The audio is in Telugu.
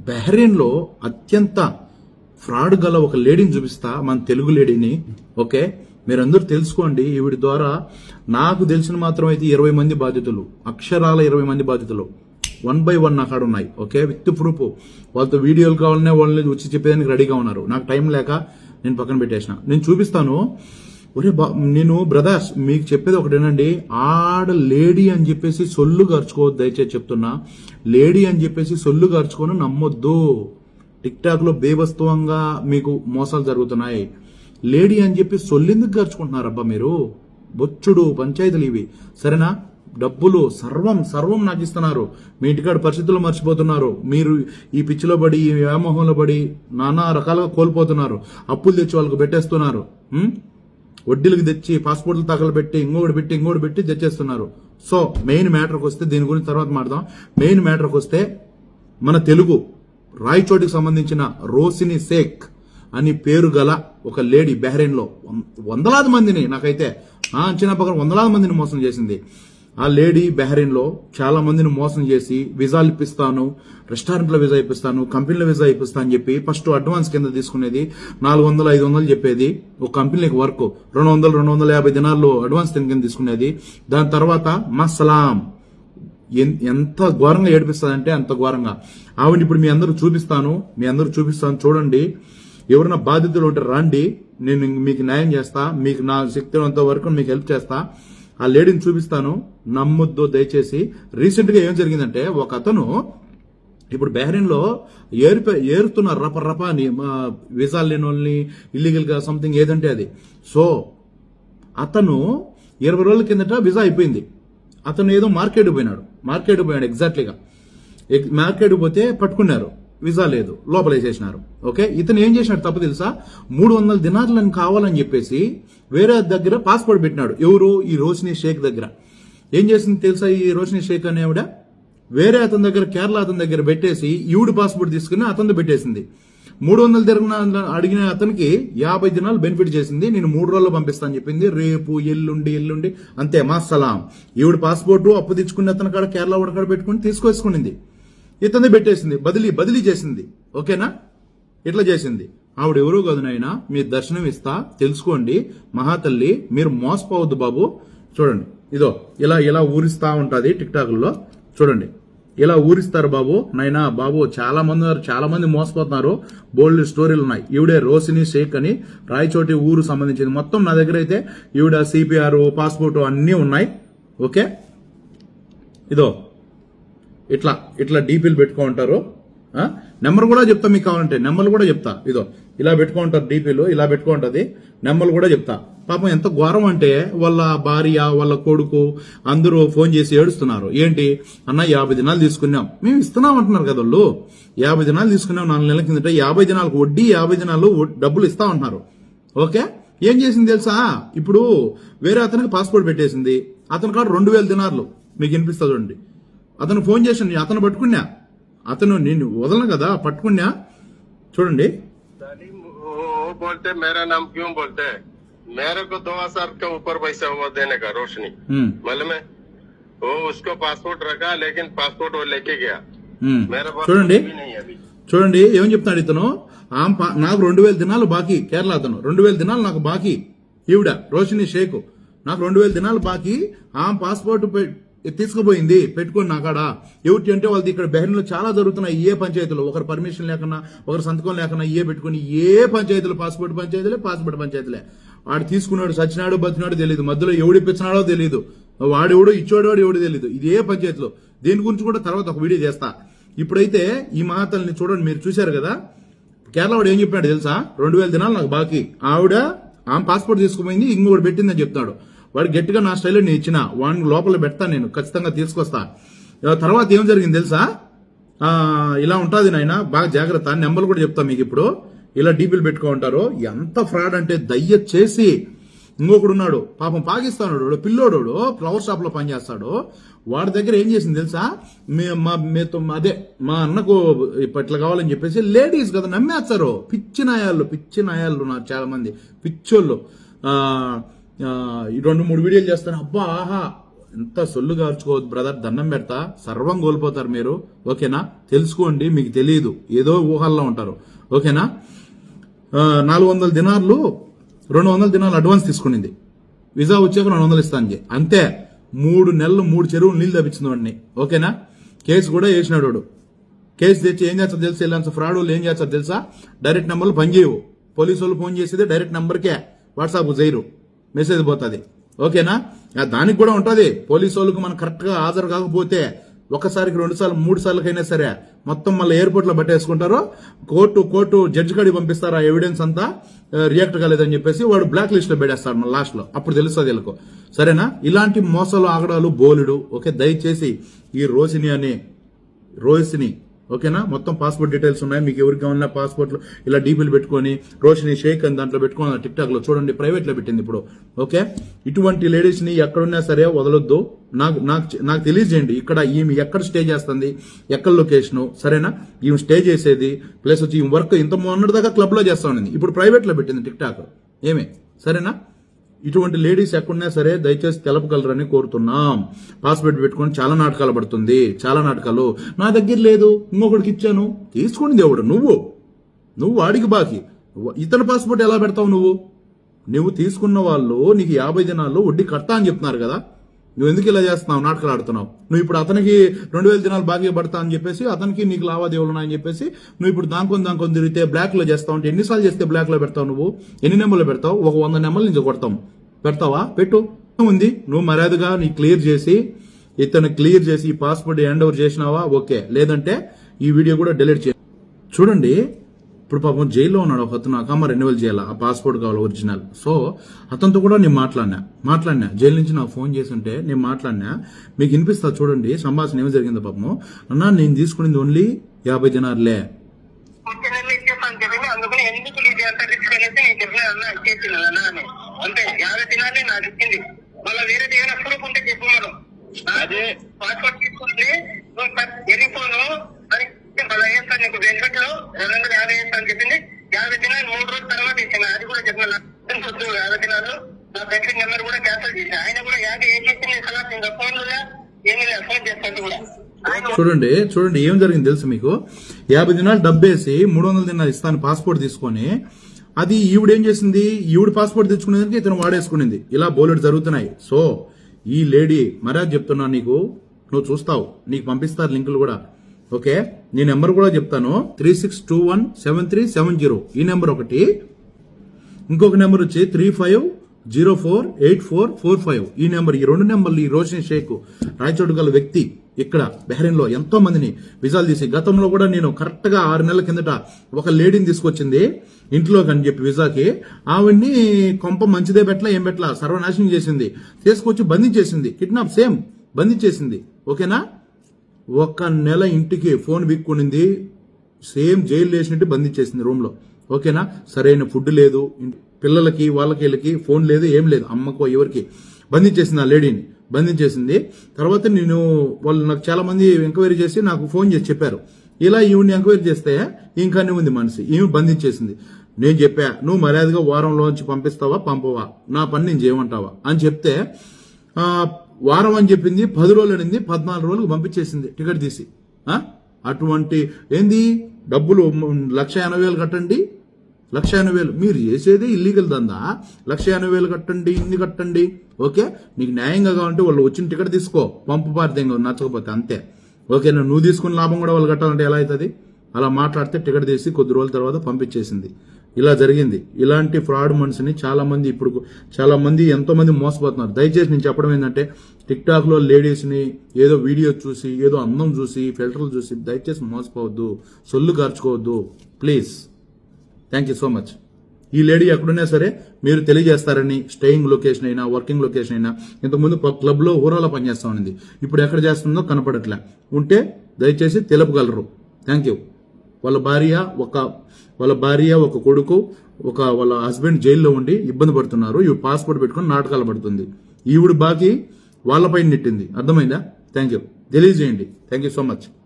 బహ్రెయిన్లో అత్యంత ఫ్రాడ్ గల ఒక లేడీని చూపిస్తా మన తెలుగు లేడీని. ఓకే? మీరందరూ తెలుసుకోండి ఈవిడి ద్వారా నాకు తెలిసిన మాత్రం అయితే ఇరవై మంది బాధితులు అక్షరాల ఇరవై మంది బాధితులు వన్ బై వన్ నా ఉన్నాయి ఓకే? With proof. వాళ్ళతో వీడియోలు కావాలనే వాళ్ళని వచ్చి చెప్పేదానికి రెడీగా ఉన్నారు. నాకు టైం లేక నేను పక్కన పెట్టేసిన. నేను చూపిస్తాను. ఒరే బా నేను బ్రదర్స్ మీకు చెప్పేది ఒకటేనండి ఆడ లేడీ అని చెప్పేసి సొల్లు ఖర్చుకోవద్దు దయచేసి చెప్తున్నా. లేడీ అని చెప్పేసి సొల్లు ఖర్చుకొని నమ్మొద్దు. టిక్ టాక్లో మీకు మోసాలు జరుగుతున్నాయి. లేడీ అని చెప్పి సొల్లెందుకు ఖర్చుకుంటున్నారబ్బా మీరు? బొచ్చుడు పంచాయతీలు ఇవి. సరేనా? డబ్బులు సర్వం సర్వం నాకు ఇస్తున్నారు. మీ ఇంటికాడ పరిస్థితులు మర్చిపోతున్నారు. మీరు ఈ పిచ్చిలో పడి ఈ వ్యామోహంలో పడి నానా రకాలుగా కోల్పోతున్నారు. అప్పులు తెచ్చి వాళ్ళకు పెట్టేస్తున్నారు. వడ్డీలకు తెచ్చి పాస్పోర్ట్లు తగలబెట్టి ఇంకోటి పెట్టి ఇంకోటి పెట్టి తెచ్చేస్తున్నారు. సో మెయిన్ మ్యాటర్కి వస్తే దీని గురించి తర్వాత మాట్లాడదాం. మెయిన్ మ్యాటర్కి వస్తే మన తెలుగు రాయచోటికి సంబంధించిన రోసిని షేక్ అని పేరు గల ఒక లేడీ బెహ్రెయిన్లో వందలాది మందిని నాకైతే అంచనా ప్రకారం వందలాది మందిని మోసం చేసింది. ఆ లేడీ బెహరిన్లో చాలా మందిని మోసం చేసి వీసాలు ఇప్పిస్తాను రెస్టారెంట్లో వీసా ఇప్పిస్తాను కంపెనీలో వీసా ఇప్పిస్తాను అని చెప్పి ఫస్ట్ అడ్వాన్స్ కింద తీసుకునేది నాలుగు వందలు ఐదు వందలు చెప్పేది. ఒక కంపెనీకి వర్క్ రెండు వందలు రెండు వందల యాభై దినాల్లో అడ్వాన్స్ కింద తీసుకునేది. దాని తర్వాత మా సలాం ఎంత ఘోరంగా ఏడిపిస్తుందంటే అంత ఘోరంగా. ఆవిడ ఇప్పుడు మీ అందరూ చూపిస్తాను మీ అందరూ చూపిస్తాను చూడండి. ఎవరైనా బాధితులు ఉంటే రండి నేను మీకు న్యాయం చేస్తా మీకు నా శక్తి వరకు మీకు హెల్ప్ చేస్తా. ఆ లేడీని చూపిస్తాను. నమ్మొద్దు దయచేసి. రీసెంట్గా ఏం జరిగిందంటే ఒక అతను ఇప్పుడు బెహరీన్లో ఏరిప ఏరుతున్న ఏరుతున్నారు రప రప అని వీసాలు లేని వాళ్ళని ఇల్లీగల్గా సంథింగ్ ఏదంటే అది. సో అతను ఇరవై రోజుల కిందట వీసా అయిపోయింది. అతను ఏదో మార్కెట్ పోయినాడు. మార్కెట్ పోయాడు ఎగ్జాక్ట్లీగా ఎగ్- మార్కెట్ పోతే పట్టుకున్నారు. వీసా లేదు. లోపలేసేసినారు ఓకే? ఇతను ఏం చేసినాడు తప్పు తెలుసా? మూడు వందల దినార్లను కావాలని చెప్పేసి వేరే దగ్గర పాస్పోర్ట్ పెట్టినాడు. ఎవరు? ఈ రోషిని షేక్ దగ్గర. ఏం చేసింది తెలుసా ఈ రోషిని షేక్ అనేవిడ వేరే అతని దగ్గర కేరళ అతని దగ్గర పెట్టేసి ఈవిడ పాస్పోర్ట్ తీసుకుని అతను పెట్టేసింది. మూడు వందల తిరిగిన అడిగిన అతనికి యాభై దినాలు బెనిఫిట్ చేసింది. నేను మూడు రోజుల్లో పంపిస్తాను చెప్పింది. రేపు ఎల్లుండి ఎల్లుండి. అంతే మా సలాం. ఈవిడ పాస్పోర్టు అప్పు తెచ్చుకుని అతని కాడ కేరళ ఉడకాడ పెట్టుకుని తీసుకొచ్చుకునింది. ఇతన్ని పెట్టేసింది బదిలీ బదిలీ చేసింది. ఓకేనా? ఇట్లా చేసింది. ఆవిడ ఎవరో కాదు నాయన మీరు దర్శనం ఇస్తా తెలుసుకోండి. మహాతల్లి మీరు మోసపోవద్దు బాబు. చూడండి ఇదో ఇలా ఇలా ఊరిస్తా ఉంటుంది టిక్ టాక్లో చూడండి ఇలా ఊరిస్తారు బాబు. నైనా బాబు చాలా మంది చాలా మంది మోసపోతున్నారు. బోల్డ్ స్టోరీలు ఉన్నాయి. ఈవిడే రోసిని షేక్ అని రాయచోటి ఊరు సంబంధించింది. మొత్తం నా దగ్గర అయితే ఈవిడ సిపిఆర్ పాస్పోర్ట్ అన్నీ ఉన్నాయి. ఓకే? ఇదో ఇట్లా ఇట్లా డీపీలు పెట్టుకుంటారు ఉంటారు నెంబర్ కూడా చెప్తా మీకు కావాలంటే. నెంబర్లు కూడా చెప్తా. ఇదో ఇలా పెట్టుకుంటారు డీపీలు ఇలా పెట్టుకుంటది నెంబర్లు కూడా చెప్తా. పాపం ఎంత ఘోరం అంటే వాళ్ళ భార్య వాళ్ళ కొడుకు అందరూ ఫోన్ చేసి ఏడుస్తున్నారు. ఏంటి? అన్న యాభై దినాలు తీసుకున్నాం. మేము ఇస్తున్నాం అంటున్నారు కదా వాళ్ళు. యాభై దినాలు తీసుకున్నాం నాలుగు నెలల కిందట యాభై దినాలకు వడ్డీ యాభై దినాలు డబ్బులు ఇస్తా ఉంటున్నారు ఓకే? ఏం చేసింది తెలుసా? ఇప్పుడు వేరే అతనికి పాస్పోర్ట్ పెట్టేసింది. అతని కాడ రెండు వేల దినార్లు. మీకు వినిపిస్తా చూడండి. అతను ఫోన్ చేసి అతను పట్టుకున్నా అతను నేను వదలను కదా పట్టుకున్నా చూడండి तालीम वो वो बोलते मेरा नाम क्यों बोलते हैं मेरे को दो हजार के ऊपर पैसा हुआ देने का रोशनी ఉమ్, मालूम है वो उसको पासपोर्ट रखा लेकिन पासपोर्ट वो लेके गया ఉమ్. मेरे पास చూడండి भी नहीं है अभी చూడండి ఏం చెప్తాడు ఇతను ఆమె పా- నాకు రెండు వేల దినాలు బాకీ కేరళ అతను రెండు వేల దినాలు నాకు బాకీ ఈవిడ రోషిని షేక్ నాకు రెండు వేల దినాలు బాకీ ఆమె పాస్పోర్ట్ పె- తీసుకుపోయింది పెట్టుకొని నాకాడ ఏమిటి అంటే వాళ్ళది ఇక్కడ బెహ్రీన్లో చాలా జరుగుతున్నాయి ఏ పంచాయతీలు? ఒకరు పర్మిషన్ లేకుండా ఒకరు సంతకం లేకుండా ఏ పెట్టుకుని ఏ పంచాయతీలు? పాస్పోర్ట్ పంచాయతీలే పాస్పోర్ట్ పంచాయతీలే. వాడు తీసుకున్నాడు సచ్చినాడు బతినాడు తెలియదు మధ్యలో ఎవడు ఇప్పించినాడో తెలియదు వాడెవడో వాడు ఎవడూ తెలియదు ఇది ఏ పంచాయతీలో. దీని గురించి కూడా తర్వాత ఒక వీడియో చేస్తా. ఇప్పుడైతే ఈ మహాతల్ని చూడండి మీరు చూశారు కదా? కేరళ వాడు ఏం చెప్పాడు తెలుసా? రెండు వేల దినాలు నాకు బాకీ. ఆవిడ ఆమె పాస్పోర్ట్ తీసుకుపోయింది ఇంకొకటి పెట్టిందని చెప్తాడు వాడు గట్టిగా నా స్టైల్లో నేను ఇచ్చిన వాడిని లోపల పెడతా నేను ఖచ్చితంగా తీసుకొస్తా. తర్వాత ఏం జరిగింది తెలుసా? ఇలా ఉంటుంది నాయన బాగా జాగ్రత్త. నెంబర్లు కూడా చెప్తా మీకు ఇప్పుడు. ఇలా డీపీలు పెట్టుకో ఉంటారు ఎంత ఫ్రాడ్ అంటే దయ్యచేసి ఇంకొకడు ఉన్నాడు పాపం పాకిస్తానోడు పిల్లోడు ఫ్లవర్ షాప్లో పనిచేస్తాడు. వాడి దగ్గర ఏం చేసింది తెలుసా? మే మా మీతో అదే మా అన్నకు ఇట్లా కావాలని చెప్పేసి లేడీస్ కదా నమ్మేస్తారు. పిచ్చి నాయాళ్ళు పిచ్చి నాయాళ్ళు ఉన్నారు చాలా మంది పిచ్చోళ్ళు రెండు మూడు వీడియోలు చేస్తాను. అబ్బా ఆహా. ఎంత సొల్లు కాల్చుకోవద్దు బ్రదర్ దండం పెడతా. సర్వం కోల్పోతారు మీరు. ఓకేనా? తెలుసుకోండి మీకు తెలియదు ఏదో ఊహల్లో ఉంటారు. ఓకేనా? నాలుగు వందల దినార్లు రెండు వందల దినాలు అడ్వాన్స్ తీసుకునింది. వీసా వచ్చాక రెండు వందలు ఇస్తాను అంతే. మూడు నెలలు మూడు చెరువులు నీళ్ళు తప్పించింది వాడిని. ఓకేనా? కేసు కూడా వేసినాడు వాడు. కేసు తెచ్చి ఏం చేస్తారు తెలుసా? ఇలా ఫ్రాడ్ వాళ్ళు ఏం చేస్తారు తెలుసా? డైరెక్ట్ నెంబర్లు పనిచేయవు పోలీసు వాళ్ళు ఫోన్ చేసేది డైరెక్ట్ నెంబర్కే. వాట్సాప్ చేయరు. మెసేజ్ పోతుంది. ఓకేనా? దానికి కూడా ఉంటుంది. పోలీసు వాళ్ళకి మనం కరెక్ట్గా హాజరు కాకపోతే ఒకసారికి రెండు సార్లు మూడు సార్లకైనా సరే మొత్తం మళ్ళీ ఎయిర్పోర్ట్లో పట్టేసుకుంటారు. కోర్టు కోర్టు జడ్జి కాడికి పంపిస్తారు ఆ ఎవిడెన్స్ అంతా రియాక్ట్ కాలేదని చెప్పేసి వాడు బ్లాక్ లిస్ట్లో పెట్టేస్తాడు మన లాస్ట్లో అప్పుడు తెలుస్తుంది వీళ్ళకు. సరేనా? ఇలాంటి మోసాలు ఆగడాలు బోలుడు ఓకే? దయచేసి ఈ రోజుని అనే రోహిస్ని ఓకేనా? మొత్తం పాస్పోర్ట్ డీటెయిల్స్ ఉన్నాయి. మీకు ఎవరికి కావాలన్నా పాస్పోర్ట్లు ఇలా డీపీలు పెట్టుకొని రోషిని షేక్ అని దాంట్లో పెట్టుకుని టిక్ టాక్లో చూడండి. ప్రైవేట్లో పెట్టింది ఇప్పుడు. ఓకే? ఇటువంటి లేడీస్ని ఎక్కడున్నా సరే వదలొద్దు. నాకు నాకు నాకు తెలియజేయండి. ఇక్కడ ఈమె ఎక్కడ స్టే చేస్తుంది? ఎక్కడ లొకేషను సరేనా? ఈమె స్టే చేసేది ప్లస్ వచ్చి ఈ వర్క్ ఇంత మొన్నటిదాకా క్లబ్లో చేస్తా ఉన్నది. ఇప్పుడు ప్రైవేట్లో పెట్టింది టిక్ టాక్ ఏమే? సరేనా? ఇటువంటి లేడీస్ ఎక్కడున్నా సరే దయచేసి తెలపగలరని కోరుతున్నాం. పాస్పోర్ట్ పెట్టుకొని చాలా నాటకాలు పడుతుంది. చాలా నాటకాలు. నా దగ్గర లేదు. ఇంకొకటికి ఇచ్చాను. తీసుకుని దేవుడు. నువ్వు. నువ్వు వాడికి బాకి. ఇతని పాస్పోర్ట్ ఎలా పెడతావు నువ్వు? నువ్వు తీసుకున్న వాళ్ళు నీకు యాభై దినాల్లో వడ్డీ కడతా అని చెప్తున్నారు కదా. నువ్వు ఎందుకు ఇలా చేస్తున్నావు? నాటకాలు ఆడుతున్నావు. నువ్వు ఇప్పుడు అతనికి రెండు వేల దినాలు బాగా పడతా అని చెప్పేసి అతనికి నీకు లావాదేవీలు ఉన్నాయని చెప్పేసి నువ్వు ఇప్పుడు దానికొని దానికొని తిరిగితే బ్లాక్లో చేస్తావు అంటే ఎన్నిసార్లు చేస్తే బ్లాక్లో పెడతావు నువ్వు? ఎన్ని నెంబర్లు పెడతావు? ఒక వంద నెంబర్లు నుంచి కొడతాం. పెడతావా? పెట్టు. ఉంది నువ్వు మర్యాదగా నీ క్లియర్ చేసి ఇతను క్లియర్ చేసి ఈ పాస్పోర్ట్ హ్యాండ్ ఓవర్ చేసినావా? ఓకే. లేదంటే ఈ వీడియో కూడా డిలీట్ చే చూడండి ఇప్పుడు పాపం జైల్లో ఉన్నాడు ఒక అతను అకమ్మ రెన్యువల్ చేయాలి? ఆ పాస్పోర్ట్ కావాలి ఒరిజినల్ సో అతనితో కూడా నేను మాట్లాడినా. మాట్లాడినా. జైలు నుంచి నాకు ఫోన్ చేసి ఉంటే నేను మాట్లాడినా. మీకు వినిపిస్తా చూడండి. సంభాషణ ఏమి జరిగిందో పాపము. అన్నా నేను తీసుకునేది ఓన్లీ యాభై అదే. పాస్పోర్ట్ తీసుకుంటే నువ్వు ప- వేస్తాను నీకు వెంకట్లో రెండు వందల యాభై వేస్తాను చెప్పింది. యాభై దినాలు మూడు రోజుల తర్వాత ఇచ్చాను అది కూడా చెప్పిన వద్దు యాభై దినాలు. నా బెనిఫిట్ నెంబర్ కూడా క్యాన్సిల్ చేసి ఆయన కూడా యాభై ఏం చేసింది సలహా ఇంకా ఫోన్ ఏమి లేదు ఫోన్ చేస్తాను కూడా. చూడండి చూడండి ఏం జరిగింది తెలుసు మీకు? యాభై దినాలు డబ్బేసి మూడు వందల దినాలు ఇస్తాను పాస్పోర్ట్ తీసుకొని అది ఈవిడ ఏం చేసింది? ఈవిడ పాస్పోర్ట్ తెచ్చుకునేదానికి ఇతను వాడేసుకునింది. ఇలా బోలెట్ జరుగుతున్నాయి. సో ఈ లేడీ మర్యాద చెప్తున్నా నీకు. నువ్వు చూస్తావు. నీకు పంపిస్తారు లింకులు కూడా. ఓకే? నీ నెంబర్ కూడా చెప్తాను. Three six two one seven three seven zero. ఈ నెంబర్ ఒకటి. ఇంకొక నెంబర్ వచ్చి three five zero four eight four four five. ఈ నెంబర్ ఈ రెండు నెంబర్లు ఈ రోషన్ షేక్ రాయచోటు గల వ్యక్తి ఇక్కడ బెహరీన్లో ఎంతో మందిని విజాలు తీసి గతంలో కూడా నేను కరెక్ట్గా ఆరు నెలల కిందట ఒక లేడీని తీసుకొచ్చింది. ఇంట్లోకి అని చెప్పి విజాకి ఆవిడ్ని కొంప మంచిదే పెట్టలా ఏం పెట్టలా సర్వనాశనం చేసింది. తీసుకొచ్చి బంధించేసింది. Kidnap same బంధించేసింది. ఓకేనా? ఒక నెల ఇంటికి ఫోన్ బిక్కునింది సేమ్ జైలు వేసినట్టు బంధించేసింది రూమ్లో ఓకేనా? సరైన ఫుడ్ లేదు పిల్లలకి వాళ్ళకి వీళ్ళకి ఫోన్ లేదు ఏం లేదు అమ్మకో ఎవరికి. బంధించేసింది ఆ లేడీని బంధించేసింది. తర్వాత నేను వాళ్ళు నాకు చాలా మంది ఎంక్వైరీ చేసి నాకు ఫోన్ చేసి చెప్పారు. ఇలా ఈవిని ఎంక్వైరీ చేస్తే ఇంకానే ఉంది మనిషి ఈమె బంధించేసింది. నేను చెప్పా నువ్వు మర్యాదగా వారంలోంచి పంపిస్తావా పంపవా? నా పని నేను చేయమంటావా? అని చెప్తే వారం అని చెప్పింది పది రోజులు అనింది పద్నాలుగు రోజులకు పంపించేసింది టికెట్ తీసి. అటువంటి ఏంది? డబ్బులు లక్ష ఎనభై వేలు కట్టండి. లక్ష ఎనభై వేలు. మీరు చేసేదే ఇల్లీగల్ దందా? లక్ష ఎనభై వేలు కట్టండి ఇన్ని కట్టండి. ఓకే? నీకు న్యాయంగా కావాలంటే వాళ్ళు వచ్చిన టికెట్ తీసుకో. పంపు పారితే నచ్చకపోతే అంతే. ఓకేనా? నువ్వు తీసుకున్న లాభం కూడా వాళ్ళు కట్టాలంటే ఎలా అవుతుంది? అలా మాట్లాడితే టికెట్ తీసి కొద్ది రోజుల తర్వాత పంపించేసింది. ఇలా జరిగింది. ఇలాంటి ఫ్రాడ్ మనిషిని చాలామంది ఇప్పుడు చాలామంది ఎంతోమంది మోసపోతున్నారు. దయచేసి నేను చెప్పడం ఏంటంటే టిక్టాక్లో లేడీస్ని ఏదో వీడియో చూసి ఏదో అందం చూసి ఫిల్టర్లు చూసి దయచేసి మోసపోవద్దు. సొల్లు కార్చుకోవద్దు. Please. Thank you so much. ఈ లేడీ ఎక్కడున్నా సరే మీరు తెలియజేస్తారని స్టేయింగ్ లొకేషన్ అయినా వర్కింగ్ లొకేషన్ అయినా ఇంతకుముందు క్లబ్లో ఊరాల ఊరాలో పనిచేస్తా ఉంది ఇప్పుడు ఎక్కడ చేస్తుందో కనపడట్లే. ఉంటే దయచేసి తెలుపగలరు. Thank you. వాళ్ళ భార్య ఒక వాళ్ళ భార్య ఒక కొడుకు ఒక వాళ్ళ హస్బెండ్ జైల్లో ఉండి ఇబ్బంది పడుతున్నారు. ఇవి పాస్పోర్ట్ పెట్టుకుని నాటకాలు పడుతుంది. ఈవిడ బాకీ వాళ్ళపై నెట్టింది. అర్థమైందా? Thank you. తెలియజేయండి. Thank you so much.